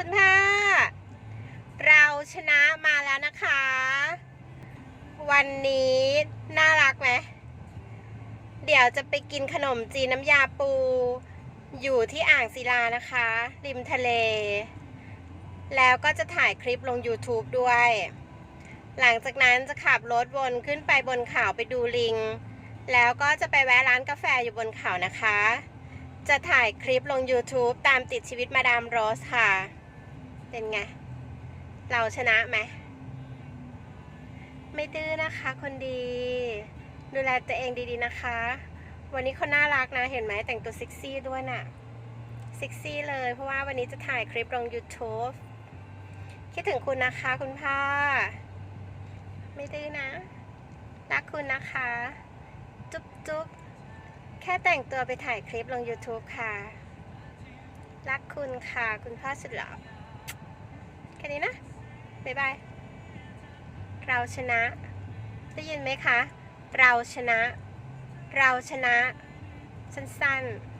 คุณพ่อเราชนะมาแล้วนะคะ วันนี้น่ารักไหม เดี๋ยวจะไปกินขนมจีนน้ำยาปู อยู่ที่อ่างศิลานะคะ ริมทะเล แล้วก็จะถ่ายคลิปลง YouTube ด้วย หลังจากนั้นจะขับรถวนขึ้นไปบนเขาไปดูลิง แล้วก็จะไปแวะร้านกาแฟอยู่บนเขานะคะจะถ่ายคลิปลง YouTube ตามติดชีวิตมาดามโรสค่ะ เป็นไง เราชนะไหม ไม่ดื้อนะคะคนดี ดูแลตัวเองดีๆนะคะ วันนี้เขาน่ารักนะ เห็นไหมแต่งตัวเซ็กซี่ด้วยน่ะเซ็กซี่เลย เพราะว่าวันนี้จะถ่ายคลิปลง YouTube คิดถึงคุณนะคะคุณพ่อ ไม่ดื้อนะ รักคุณนะคะ จุ๊บจุ๊บแค่แต่งตัวไปถ่ายคลิปลง YouTube ค่ะ รักคุณค่ะ คุณพ่อสุดหล่อ ค่นี้นะ บ๊ายบาย เราชนะ ได้ยินไหมคะ เราชนะ เราชนะ สั้นๆ